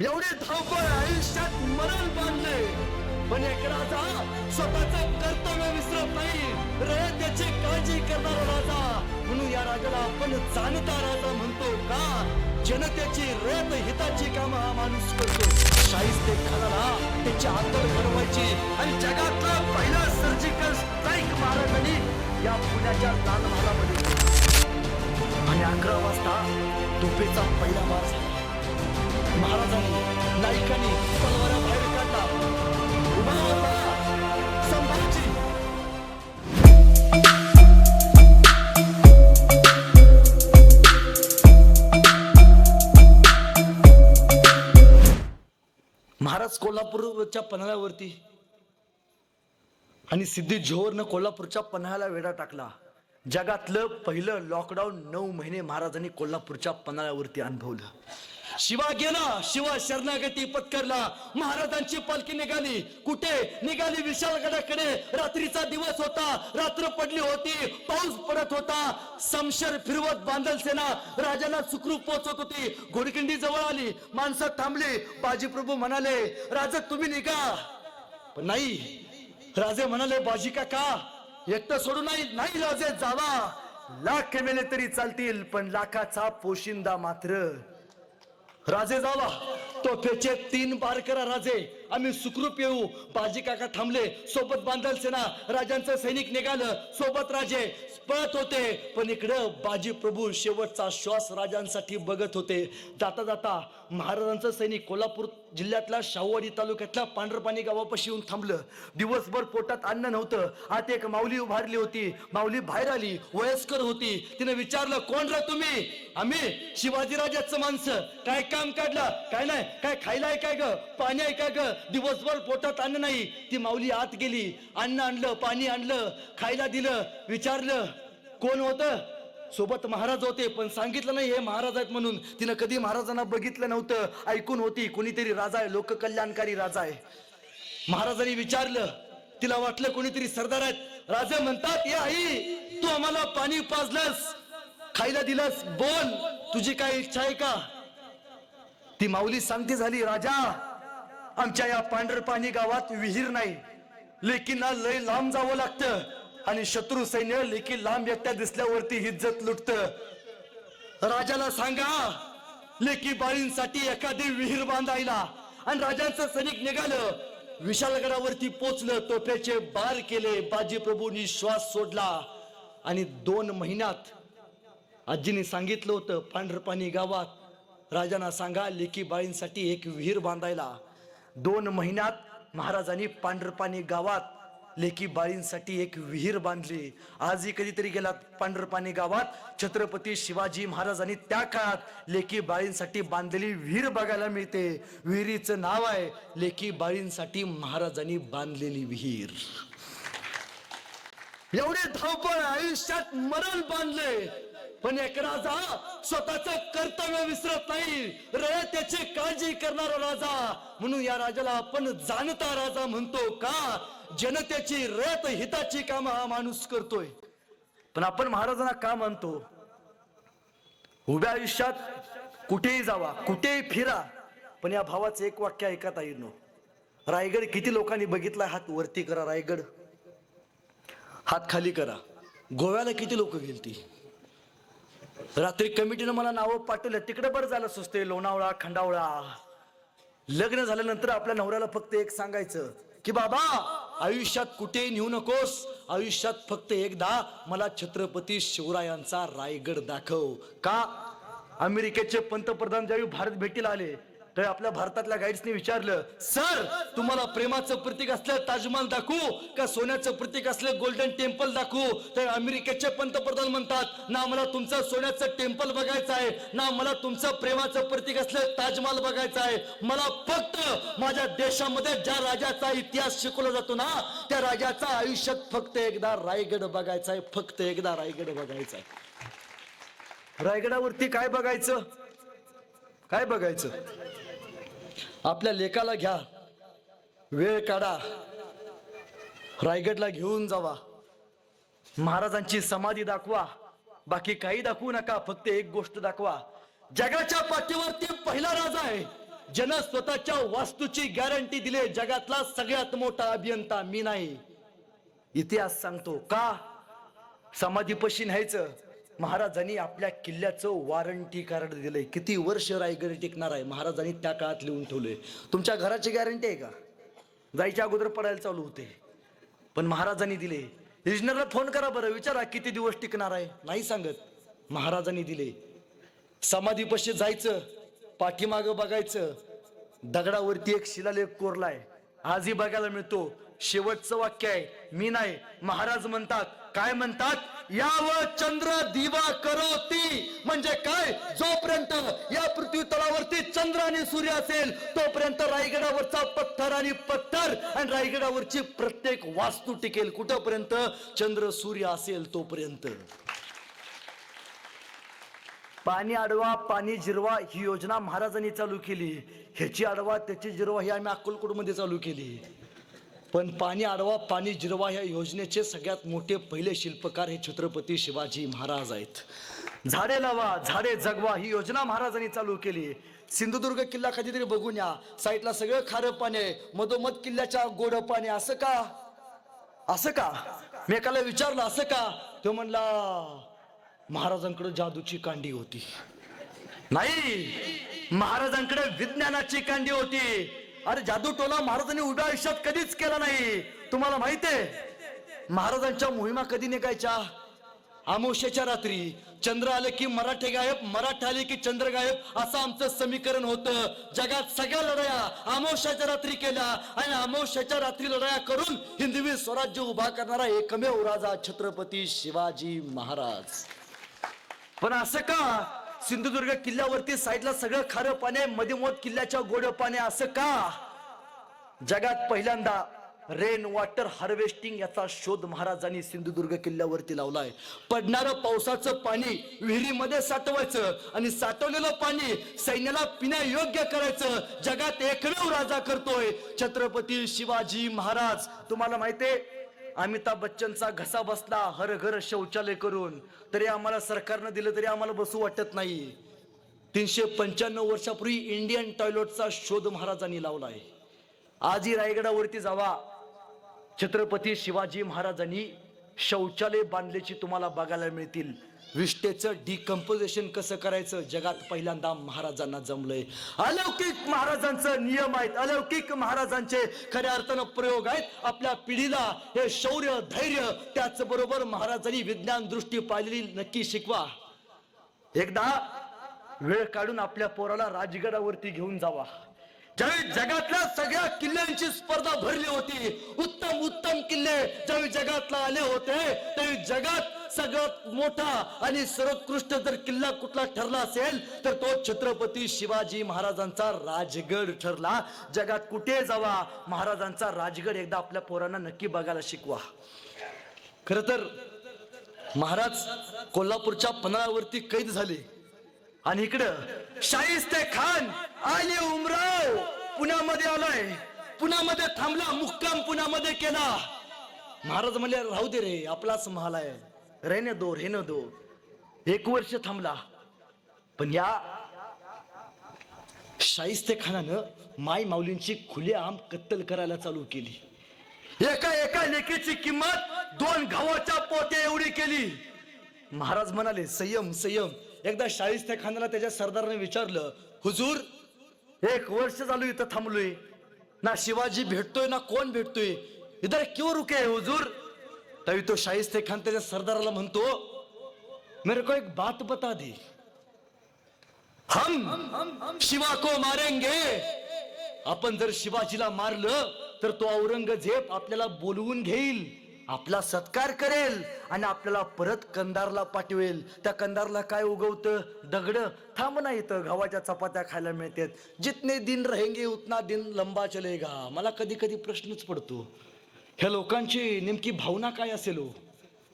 एवढे धावपळ आयुष्यात मरण बांधले पण एक राजा स्वतःच कर्तव्य विसरत नाही. रयत्याची काळजी करणारा राजा. म्हणून या राजाला आपण जाणता राजा म्हणतो का? जनतेची रयत हिताची काम हा माणूस करतो. शाहिस्ते खानाला त्याची आदर घडवायची आणि जगातला पहिला सर्जिकल स्ट्राईक महाराजांनी या पुण्याच्या लाल महालामध्ये आणि अकरा वाजता तोफेचा पहिला मार झाला महाराजांनी नायकांनी तलवारा बाहेर काढला उभा होता संभाजी महाराज कोल्हापूरच्या पन्हाळ्यावरती आणि सिद्धी जोहरनं कोल्हापूरच्या पन्हाळ्याला वेढा टाकला. जगातलं पहिलं लॉकडाऊन नऊ महिने महाराजांनी कोल्हापूरच्या पन्हाळ्यावरती अनुभवलं. शिवा गेला शिवा शरणागती पत्करला. महाराजांची पालखी निघाली. कुठे? निघाली विशालगडाकडे. रात्रीचा दिवस होता. रात्र पडली होती. पाऊस पडत होता. समशर फिरवत बांधल सेना राजाला सुखरूप पोहोचत होती. घोडकिंडी जवळ आली. माणसं थांबली. बाजीप्रभू म्हणाले राजा तुम्ही निघा. पण नाही. राजे म्हणाले बाजी काका एकटं सोडू नाही. नाही राजे जावा. लाख मेले तरी चालतील पण लाखाचा पोशिंदा मात्र राजे जावा तोफेचे तीन बार करा राजे. आम्ही सुखरूप येऊ. बाजी काका थांबले. सोबत बांधल सेना राजांचं सैनिक निघालं. सोबत राजे पळत होते. पण इकडं बाजी प्रभू शेवटचा श्वास राजांसाठी बघत होते. जाता जाता महाराजांचं सैनिक कोल्हापूर जिल्ह्यातल्या शाहूवाडी तालुक्यातल्या पांढरपाणी गावापाशी येऊन थांबलं. दिवसभर पोटात अन्न नव्हतं. आत एक माऊली उभारली होती. माऊली बाहेर आली. वयस्कर होती. तिने विचारलं कोण रा तुम्ही? आम्ही. शिवाजीराजाचं माणसं. काय काम काढलं? काय नाही. काय खायला आहे काय ग? पाणी आहे काय ग? दिवसभर पोटात अन्न नाही. ती माऊली आत गेली. अन्न आणलं पाणी आणलं खायला दिलं विचारलं. कोण होतं? सोबत महाराज होते पण सांगितलं नाही हे महाराज आहेत म्हणून. तिनं कधी महाराजांना बघितलं नव्हतं. ऐकून होती कोणीतरी राजा आहे लोककल्याणकारी राजा आहे. महाराजांनी विचारलं. तिला वाटलं कोणीतरी सरदार आहेत. राजे म्हणतात ये आई तू आम्हाला पाणी पाजलंस खायला दिलंस. बोल तुझी काय इच्छा आहे का? ती माऊली सांगती झाली राजा आमच्या या पांढरपाणी गावात विहीर नाही. लेकींना लय लांब जावं लागतं. आणि शत्रू सैन्य लेकी लांब एकट्या दिसल्यावरती हिज्जत लुटत. राजाला सांगा लेकी बाळींसाठी एखादी विहीर बांधायला. आणि राजांचं सैनिक निघालं. विशालगडावरती पोचलं तोफ्याचे बार केले बाजी प्रभूंनी श्वास सोडला. आणि दोन महिन्यात आजीने सांगितलं होतं पांढरपाणी गावात राजांना सांगा लेकी बाळींसाठी एक विहीर बांधायला. दोन महिन्यात महाराजांनी पांढरपाणी गावात लेकी बाळींसाठी एक विहीर बांधली. आजही कधीतरी गेलात पांढरपाणी गावात? छत्रपती शिवाजी महाराजांनी त्या काळात लेकी बाळींसाठी बांधलेली विहीर बघायला मिळते. विहिरीचं नाव आहे लेकी बाळींसाठी महाराजांनी बांधलेली विहीर. एवढे धावपळ आयुष्यात मरण बांधले पण एक राजा स्वतःच कर्तव्य विसरत नाही. रयतेची काळजी करणारा राजा. म्हणून या राजाला आपण जाणता राजा म्हणतो का? जनतेची रयत हिताची काम हा माणूस करतोय. पण आपण महाराजांना का मानतो? उभ्या आयुष्यात कुठेही जावा कुठेही फिरा. पण या भावाचं एक वाक्य ऐकत येईल रायगड किती लोकांनी बघितला? हात वरती करा रायगड. हात खाली करा. गोव्याला किती लोक गेलती? रात्री कमिटीनं मला नावं पाठवलं. तिकडे बरं झालं सुचते लोणावळा खंडावळा. लग्न झाल्यानंतर आपल्या नवऱ्याला फक्त एक सांगायचं की बाबा आयुष्यात कुठेही नेऊ नकोस. आयुष्यात फक्त एकदा मला छत्रपती शिवरायांचा रायगड दाखव. का? अमेरिकेचे पंतप्रधान ज्यावेळी भारत भेटीला आले तर आपल्या भारतातल्या गाईड्सने विचारलं सर तुम्हाला प्रेमाचं प्रतीक असलं ताजमहल दाखवू का सोन्याचं प्रतीक असलं गोल्डन टेम्पल दाखवू? तर अमेरिकेचे पंतप्रधान म्हणतात ना मला तुमचं सोन्याचं टेम्पल बघायचं आहे ना मला तुमचं प्रेमाचं प्रतीक असलं ताजमहल बघायचं आहे. मला फक्त माझ्या देशामध्ये ज्या राजाचा इतिहास शिकवला जातो ना त्या राजाचा आयुष्यात फक्त एकदा रायगड बघायचा आहे फक्त एकदा रायगड बघायचा आहे. रायगडावरती काय बघायचं? काय बघायचं? आपल्या लेकाला घ्या. वेळ काढा. रायगडला घेऊन जावा. महाराजांची समाधी दाखवा. बाकी काही दाखवू नका फक्त एक गोष्ट दाखवा. जगाच्या पाठीवरती पहिला राजा आहे. ज्यानं स्वतःच्या वास्तूची गॅरंटी दिली जगातला सगळ्यात मोठा अभियंता मी नाही. इतिहास सांगतो का? समाधीपशी न्यायचं. महाराजांनी आपल्या किल्ल्याचं वॉरंटी कार्ड दिलंय. किती वर्ष रायगड टिकणार आहे? महाराजांनी त्या काळात लिहून ठेवलंय. तुमच्या घराची गॅरंटी आहे का? जायच्या अगोदर पडायला चालू होते. पण महाराजांनी दिले. इंजिनियरला फोन करा बरं. विचारा किती दिवस टिकणार आहे? नाही सांगत. महाराजांनी दिले. समाधीपशी जायचं. पाठीमागं बघायचं. दगडावरती एक शिलालेख कोरलाय. आजही बघायला मिळतो. शेवटचं वाक्य आहे. मी नाही. महाराज म्हणतात काय म्हणतात? याव चंद्र दिवा करोती म्हणजे काय? जोपर्यंत या पृथ्वी तळावरती चंद्र आणि सूर्य असेल तोपर्यंत रायगडावरचा पत्थर आणि पत्थर आणि रायगडावरची प्रत्येक वास्तू टिकेल. कुठपर्यंत? चंद्र सूर्य असेल तोपर्यंत. पाणी अडवा पाणी जिरवा ही योजना महाराजांनी चालू केली. ह्याची अडवा त्याची जिरवा ही आम्ही अक्कलकोटमध्ये चालू केली. पण पाणी अडवा पाणी जिरवा ह्या योजनेचे सगळ्यात मोठे पहिले शिल्पकार हे छत्रपती शिवाजी महाराज आहेत. झाडे लावा झाडे जगवा ही योजना महाराजांनी चालू केली. सिंधुदुर्ग किल्ला कधीतरी बघून या. साईडला सगळं खारं पाणी आहे. मधोमध किल्ल्याच्या गोड पाणी असं का? असं का? मी एकाला विचारलं असं का? तो म्हणला महाराजांकडे जादूची कांडी होती. नाही महाराजांकडे विज्ञानाची कांडी होती. अरे जादू टोला महाराजांनी उभ्या आयुष्यात कधीच केला नाही. तुम्हाला माहितीये? महाराजांच्या मोहिमा कधी निघायच्या? अमावस्येच्या रात्री. चंद्र आले की मराठे गायब मराठे आले की चंद्र गायब. असं आमचं समीकरण होतं. जगात सगळ्या लढाया अमावस्याच्या रात्री केल्या आणि अमावस्याच्या रात्री लढाया करून हिंदवी स्वराज्य उभा करणारा एकमेव राजा छत्रपती शिवाजी महाराज. पण असं का? सिंधुदुर्ग किल्ल्यावरती साईडला सगळं खारं पाणी आहे, मध्यमोत किल्ल्याच्या गोड पाणी असं का? जगात पहिल्यांदा रेन वॉटर हार्वेस्टिंग याचा शोध महाराजांनी सिंधुदुर्ग किल्ल्यावरती लावलाय पडणारं पावसाचं पाणी विहिरीमध्ये साठवायचं आणि साठवलेलं पाणी सैन्याला पिण्या योग्य करायचं. जगात एकमेव राजा करतोय छत्रपती शिवाजी महाराज. तुम्हाला माहितीये अमिताभ बच्चनचा घसा बसला हर घर शौचालय करून. तरी आम्हाला सरकारनं दिलं तरी आम्हाला बसू वाटत नाही. तीनशे पंच्याण्णव वर्षापूर्वी इंडियन टॉयलेटचा शोध महाराजांनी लावला आहे आजही रायगडावरती जावा. छत्रपती शिवाजी महाराजांनी शौचालय बांधल्याची तुम्हाला बघायला मिळतील. विष्टेचं डिकम्पोजिशन कसं करायचं? जगात पहिल्यांदा महाराजांना जमलंय. अलौकिक महाराजांचं नियम आहेत. अलौकिक महाराजांचे खऱ्या अर्थानं प्रयोग आहेत. आपल्या पिढीला हे शौर्य धैर्य त्याचबरोबर महाराजांनी विज्ञान दृष्टी पाहिलेली नक्की शिकवा. एकदा वेळ काढून आपल्या पोराला राजगडावरती घेऊन जावा. ज्यावेळी जगातल्या सगळ्या किल्ल्यांची स्पर्धा भरली होती. उत्तम उत्तम किल्ले ज्यावेळी जगातला आले होते. त्यावेळी जगात सगळ्यात मोठा आणि सर्वोत्कृष्ट जर किल्ला कुठला ठरला असेल तर तो छत्रपती शिवाजी महाराजांचा राजगड ठरला. जगात कुठे जावा महाराजांचा राजगड एकदा आपल्या पोरांना नक्की बघायला शिकवा. खर तर महाराज कोल्हापूरच्या पन्हाळावरती कैद झाले. आणि इकडं शाहिस्ते खान आणि उमराव पुण्यामध्ये आलाय. पुण्यामध्ये थांबला मुक्काम पुण्यामध्ये केला. महाराज म्हणले राहू दे रे आपलाच महाल आहे. रेने दो रेने दो। एक वर्ष थांबला पण या शाहिस्ते खानानं माई माऊलींची खुलेआम कत्तल करायला चालू केली. एका एका लेकीची किंमत दोन गव्हाच्या पोत्या एवढी केली. महाराज म्हणाले संयम संयम. एकदा शाहिस्ते खानाला त्याच्या सरदारने विचारलं हुजूर एक वर्ष चालू इथं थांबलोय. ना शिवाजी भेटतोय ना कोण भेटतोय? इधर क्यों रुके हुजूर? तरी तो शाहिस्ते खान त्याच्या सरदाराला म्हणतो मेरे को एक बात बता दी। हम शिवा को मारेंगे। आपण जर शिवाजीला मारलं तर तो औरंगजेब आपल्याला बोलवून घेईल आपला सत्कार करेल आणि आपल्याला परत कंदारला पाठवेल. त्या कंदारला काय उगवतं? दगड. थांब ना इथं गव्हाच्या चपात्या खायला मिळतात. जितने दिन रहेंगे उतना दिन लंबा चलेगा. मला कधी कधी प्रश्नच पडतो. ह्या लोकांची नेमकी भावना काय असेल हो?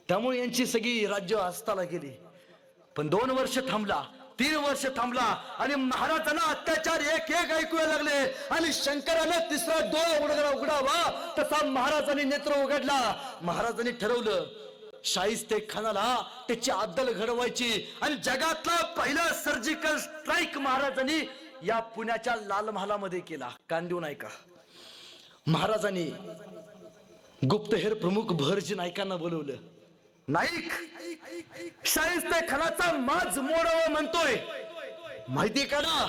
त्यामुळे यांची सगळी राज्य हस्ताला गेली. पण दोन वर्ष थांबला तीन वर्ष थांबला आणि महाराजांना अत्याचार एक एक ऐकूया लागले. आणि शंकरानं तिसरा डोळा उघडा उघडावा तसा महाराजांनी नेत्र उघडला. महाराजांनी ठरवलं शाहिस्ते खानाला त्याची अद्दल घडवायची आणि जगातला पहिला सर्जिकल स्ट्राईक महाराजांनी या पुण्याच्या लाल महालामध्ये केला. कान देऊन ऐका. महाराजांनी गुप्तहेर प्रमुख भरजी नायकांना बोलवलं. नाईक शाहिस्ते खानाचा माज मोडावा म्हणतोय. माहितीये का ना?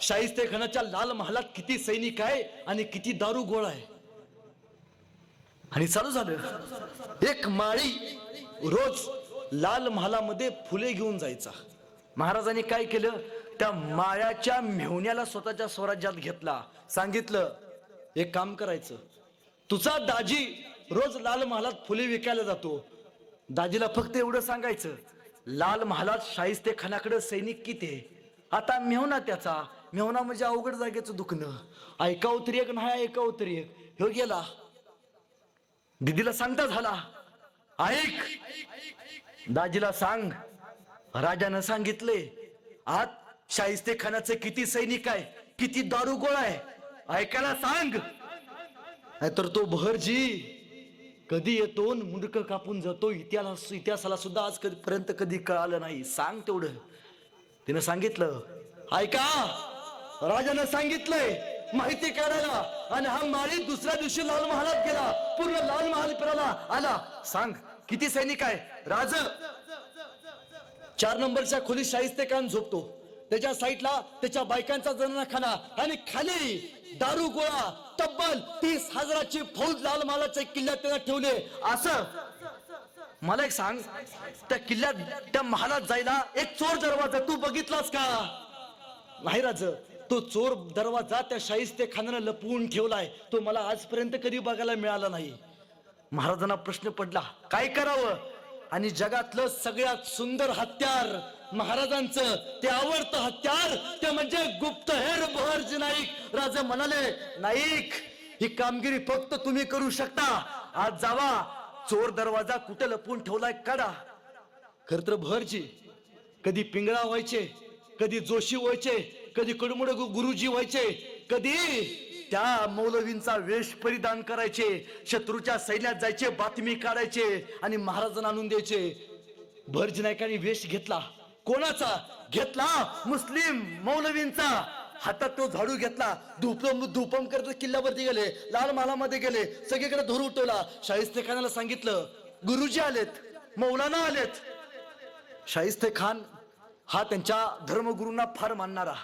शाहिस्ते खानाच्या लाल महालात किती सैनिक आहे आणि किती दारू गोळा आहे? आणि चालू झालं. एक माळी रोज लाल महालामध्ये फुले घेऊन जायचा. महाराजांनी काय केलं? त्या माळ्याच्या मेहुण्याला स्वतःच्या स्वराज्यात घेतला. सांगितलं एक काम करायचं. तुझा दाजी रोज लाल महालात फुले विकायला जातो. दाजीला फक्त एवढं सांगायचं लाल महालात शाहिस्ते खानाकडे सैनिक किती आता मेहना त्याचा. मेहना म्हणजे अवघड जागेचं दुखणं. ऐका उतरी एक नाही ऐका उतरी एक. ह्यो गेला. दिदीला सांगता झाला. ऐक. दाजीला सांग. राजानं सांगितले आत शाहिस्ते खानाचे किती सैनिक आहे? किती दारू आहे? ऐकायला सांग. तर तो बहरजी कधी येतो मुंडक कापून जातो इतिहास इतिहासाला सुद्धा आज पर्यंत कधी कळालं नाही. सांग तेवढं. तिनं सांगितलं ऐका राजानं सांगितलंय माहिती काढायला. आणि हा माळी दुसऱ्या दिवशी लाल महालात गेला. पूर्ण लाल महाल फिरायला आला. सांग किती सैनिक आहे? राज चार नंबरच्या खोलीत शाहिस्ते कान झोपतो. त्याच्या साईडला त्याच्या बायकांचा जनाखाना आणि खाली दारू गोळा तब्बल तीस हजाराची फौज लाल मालाच्या किल्ल्यात त्यांना ठेवले. असं मला एक सांग त्या किल्ल्यात त्या महालात जायला एक चोर दरवाजा तू बघितलास का? नाही राज तो चोर दरवाजा त्या शाहिस्ते खानानं लपवून ठेवलाय. तो मला आजपर्यंत कधी बघायला मिळाला नाही. महाराजांना प्रश्न पडला काय करावं? आणि जगातलं सगळ्यात सुंदर हत्यार महाराजांचं ते आवडतं हत्यार ते म्हणजे गुप्तहेर बहरजी नाईक. राजा म्हणाले नाईक ही कामगिरी फक्त तुम्ही करू शकता. आज जावा. चोर दरवाजा कुठे लपवून ठेवलाय काढा. खर तर बहरजी कधी पिंगळा व्हायचे कधी जोशी व्हायचे कधी कडमुड गुरुजी व्हायचे कधी त्या मौलवींचा वेश परिधान करायचे शत्रूच्या सैन्यात जायचे बातमी काढायचे आणि महाराजांना आणून द्यायचे. भरजी नायकांनी वेश घेतला. कोणाचा? घेतला. मुस्लिम मौलवींचा. हातात तो झाडू घेतला. धुपम धुपम करत किल्ल्यावरती गेले. लाल मालामध्ये गेले. सगळीकडे धोर उठवला. शाहिस्ते खानाला सांगितलं गुरुजी आलेत. मौलाना आलेत. शाहिस्ते खान हा त्यांच्या धर्मगुरूंना फार मानणारा.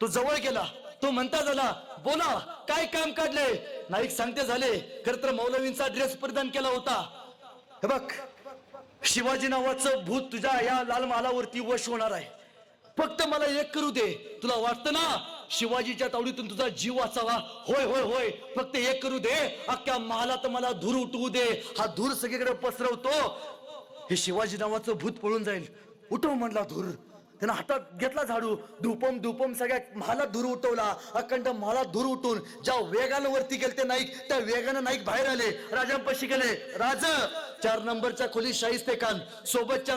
तो जवळ गेला. तो म्हणता झाला बोला काय काम काढले? नाईक सांगते झाले खर तर मौलवींचा ड्रेस परिधान केला होता. हे बघ शिवाजी नावाचं भूत तुझ्या या लाल महालावरती वश होणार आहे. फक्त मला एक करू दे. तुला वाटतं ना शिवाजीच्या तावडीतून तुझा जीव वाचावा? होय होय होय. फक्त एक करू दे. अख्ख्या महालात मला धूर उठवू दे. हा धूर सगळीकडे पसरवतो. हे शिवाजी नावाचं भूत पळून जाईल. उठव म्हणला धूर. त्यानं हातात घेतला झाडू. धुपम धुपम सगळ्या महाला धूर उठवला. अखंड महाला धूर उठून ज्या वेगानं वरती गेले ते नाईक त्या वेगानं नाईक बाहेर आले. राजांपाशी गेले. राज! चार नंबरच्या खोली शाहिस्ते खान सोबतच्या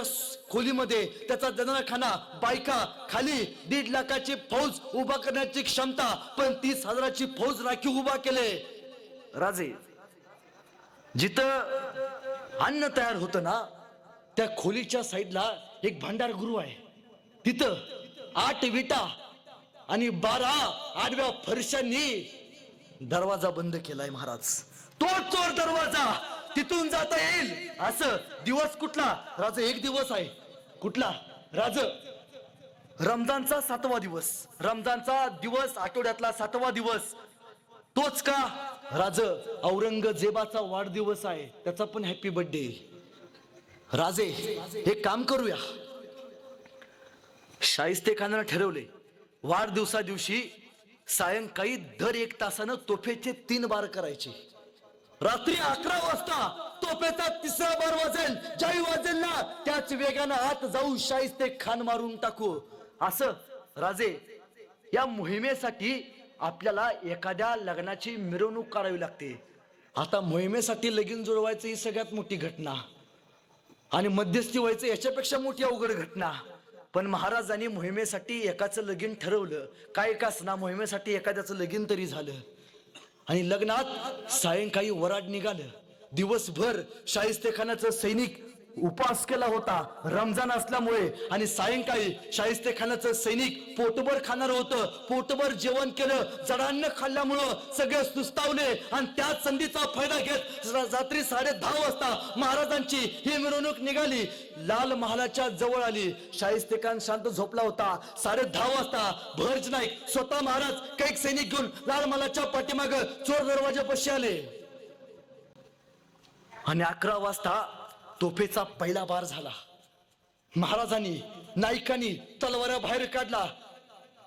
खोलीमध्ये त्याचा जनाखाना बायका खाली दीड लाखाची फौज उभा करण्याची क्षमता पण तीस हजाराची फौज राखीव उभा केले. राजे जिथं अन्न तयार होतं ना त्या खोलीच्या साईडला एक भांडार गुरु आहे. तिथं आठ विटा आणि बारा आडव्या फरशांनी दरवाजा बंद केलाय महाराज. तोड चोर दरवाजा. तिथून जाता येईल. असं दिवस कुठला? राज एक दिवस आहे. कुठला? राज. रमजानचा सातवा दिवस. रमजानचा दिवस आठवड्यातला सातवा दिवस. तोच का? राज औरंगजेबाचा वाढदिवस आहे. त्याचा पण हॅपी बर्थडे राजे हे काम करूया. शाहिस्ते खानानं ठरवले. वाढदिवसा दिवशी सायंकाळी दर एक तासानं तोफेचे तीन बार करायचे. रात्री अकरा वाजता तोफेचा तिसरा बार वाजेल. ज्याही वाजेल ना त्याच वेगानं आत जाऊ शाहिस्ते खान मारून टाकू. असं राजे या मोहिमेसाठी आपल्याला एखाद्या लग्नाची मिरवणूक काढावी लागते. आता मोहिमेसाठी लगीन जुळवायचं ही सगळ्यात मोठी घटना. आणि मध्यस्थी व्हायचं याच्यापेक्षा मोठी अवघड घटना. पण महाराजांनी मोहिमेसाठी एकाचं लगीन ठरवलं. काय का ना? मोहिमेसाठी एखाद्याचं लगीन तरी झालं. आणि लग्नात सायंकाळी वराड निघालं. दिवसभर शाहिस्ते खानाचं सैनिक उपवास केला होता. रमजान असल्यामुळे आणि सायंकाळी शाहिस्ते खानाचं सैनिक पोटभर खाणार होतं. पोटभर जेवण केलं जडान्न खाल्ल्यामुळं सगळे सुस्तावले आणि त्याच संधीचा फायदा घेत रात्री साडे दहा वाजता महाराजांची ही मिरवणूक निघाली. लाल महालाच्या जवळ आली. शाहिस्ते खान शांत झोपला होता. साडे दहा वाजता भरज नाईक स्वतः महाराज कैक सैनिक घेऊन लाल महालाच्या पाठीमाग चोर दरवाजापाशी आले. आणि अकरा वाजता तोफेचा पहिला बार झाला. महाराजांनी नायकांनी तलवारा बाहेर काढला.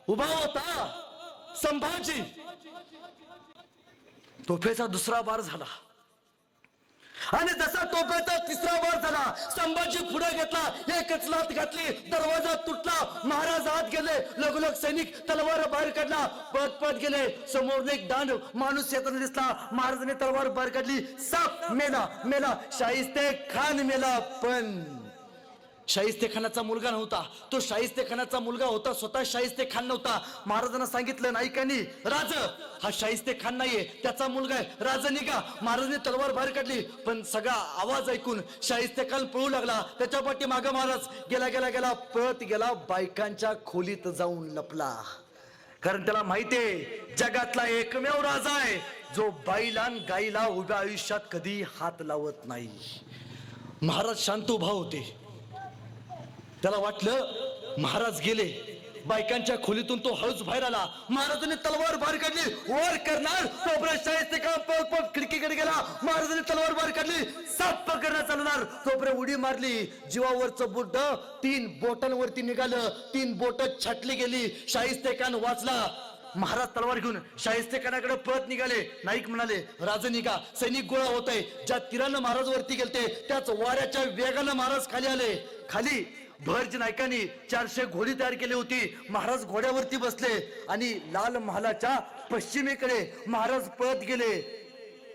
उभा होता. संभाजी. तोफेचा दुसरा बार झाला. आणि जसा तोफेचा तिसरा वर झाला संभाजी पुढे घेतला एकच लात घातली दरवाजा तुटला महाराज आत गेले लगोलग सैनिक तलवार बाहेर काढला पद पद गेले समोर एक दांड माणूस येताना दिसला महाराजांनी तलवार बाहेर काढली साप मेला मेला शाहिस्ते खान मेला पण शाहिस्ते खानाचा मुलगा नव्हता. तो शाहिस्ते खानाचा मुलगा होता स्वतः शाहिस्ते खान नव्हता. महाराजांना सांगितलं नाईकांनी राज! हा शाहिस्ते खान नाहीये त्याचा मुलगा आहे. राज निघा. महाराजांनी तलवार बाहेर काढली पण सगळा आवाज ऐकून शाहिस्ते खान पळू लागला. त्याच्या पाठी माग महाराज गेला गेला गेला पळत गेला बायकांच्या खोलीत जाऊन लपला. कारण त्याला माहितीये जगातला एकमेव राजा आहे जो बाईला गाईला उभ्या आयुष्यात कधी हात लावत नाही. महाराज शांतू भाव होते. त्याला वाटलं महाराज गेले. बायकांच्या खोलीतून तो हळूच बाहेर आला. महाराजांनी तलवार बाहेर काढली. वर करणार. तोपर्यंत खिडकीकडे गेला. महाराजांनी तलवार बाहेर काढली. साप पकडण्यात चालणार तोपर्यंत उडी मारली. जीवावरचं बुड्ड तीन बोटांवरती निघालं. तीन बोट छाटली गेली. शाहिस्तेखान वाचला. महाराज तलवार घेऊन शाहिस्तेखानाकडे पळत निघाले. नाईक म्हणाले राज निघा. सैनिक गोळा होत आहे ज्या तिरानं महाराज वरती गेलते त्याच वाऱ्याच्या वेगानं महाराज खाली आले. खाली भरज नायकांनी चारशे घोडी तयार केली होती. महाराज घोड्यावरती बसले आणि लाल महालाच्या पश्चिमेकडे महाराज पळत गेले.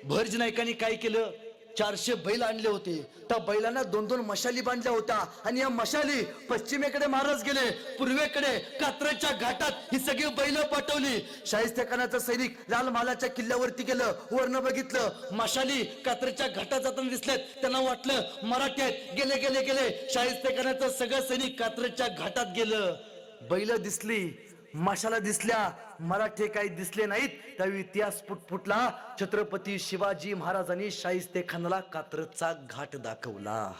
भरज नायकांनी काय केलं? चारशे बैल आणले होते. त्या बैलांना दोन दोन मशाली बांधल्या होत्या. आणि या मशाली पश्चिमेकडे महाराज गेले. पूर्वेकडे कात्रच्या घाटात ही सगळी बैल पाठवली. शाहिस्तेखानाचं सैनिक लाल महालाच्या किल्ल्यावरती गेलं. वर्ण बघितलं. मशाली कात्रच्या घाटात जाताना दिसलेत. त्यांना वाटलं मराठी आहेत. गेले गेले गेले. शाहिस्तेखानाचं सगळं सैनिक कात्रच्या घाटात गेलं. बैल दिसली. मशाला दिसल्या मराठे काही दिसले नाहीत. त्यावेळी इतिहास फुटफुटला छत्रपती शिवाजी महाराजांनी शाहिस्ते खानाला कात्रचा घाट दाखवला.